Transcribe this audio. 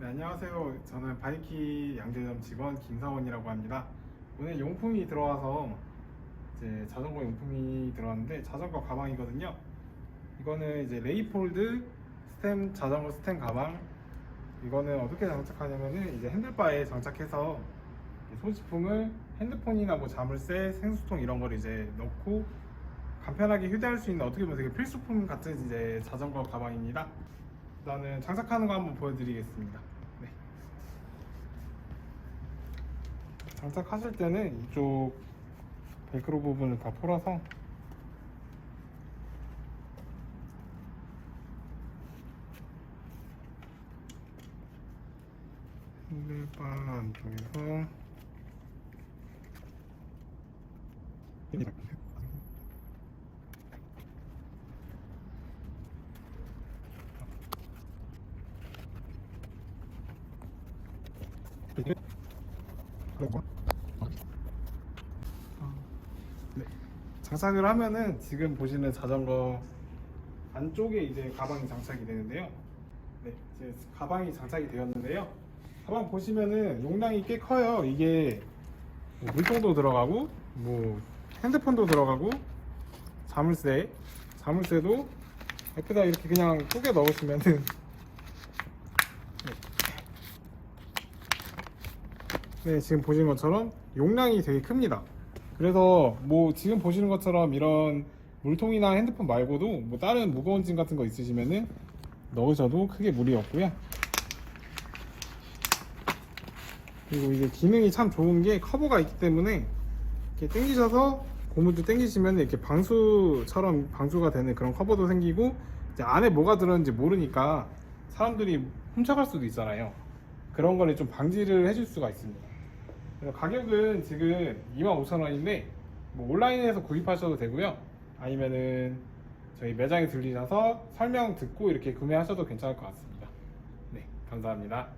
안녕하세요. 저는 바이키 양재점 직원 김사원이라고 합니다. 오늘 용품이 들어와서 이제 자전거 용품이 들어왔는데 자전거 가방이거든요. 이거는 이제 레이폴드 스템 자전거 스템 가방. 이거는 어떻게 장착하냐면은 이제 핸들바에 장착해서 이 소지품을 핸드폰이나 뭐 자물쇠, 생수통 이런 걸 이제 넣고 간편하게 휴대할 수 있는 어떻게 보면 되게 필수품 같은 이제 자전거 가방입니다. 일단은 장착하는 거 한번 보여드리겠습니다. 네. 장착하실 때는 이쪽 벨크로 부분을 다 풀어서 핸들바 안쪽에서 네. 장착을 하면은 지금 보시는 자전거 안쪽에 이제 가방이 장착이 되는데요. 네, 이제 가방이 장착이 되었는데요. 가방 보시면은 용량이 꽤 커요. 이게 뭐 물통도 들어가고, 뭐 핸드폰도 들어가고, 자물쇠, 자물쇠도 옆에다 이렇게 그냥 쪼개 넣으시면은 네, 지금 보시는 것처럼 용량이 되게 큽니다. 그래서 뭐 지금 보시는 것처럼 이런 물통이나 핸드폰 말고도 뭐 다른 무거운 짐 같은 거 있으시면은 넣으셔도 크게 무리 없고요. 그리고 이게 기능이 참 좋은 게 커버가 있기 때문에 이렇게 당기셔서 고무줄 당기시면 이렇게 방수처럼 방수가 되는 그런 커버도 생기고 이제 안에 뭐가 들었는지 모르니까 사람들이 훔쳐갈 수도 있잖아요. 그런 거를 좀 방지를 해줄 수가 있습니다. 그래서 가격은 지금 25,000원인데 뭐 온라인에서 구입하셔도 되고요. 아니면은 저희 매장에 들리셔서 설명 듣고 이렇게 구매하셔도 괜찮을 것 같습니다. 네, 감사합니다.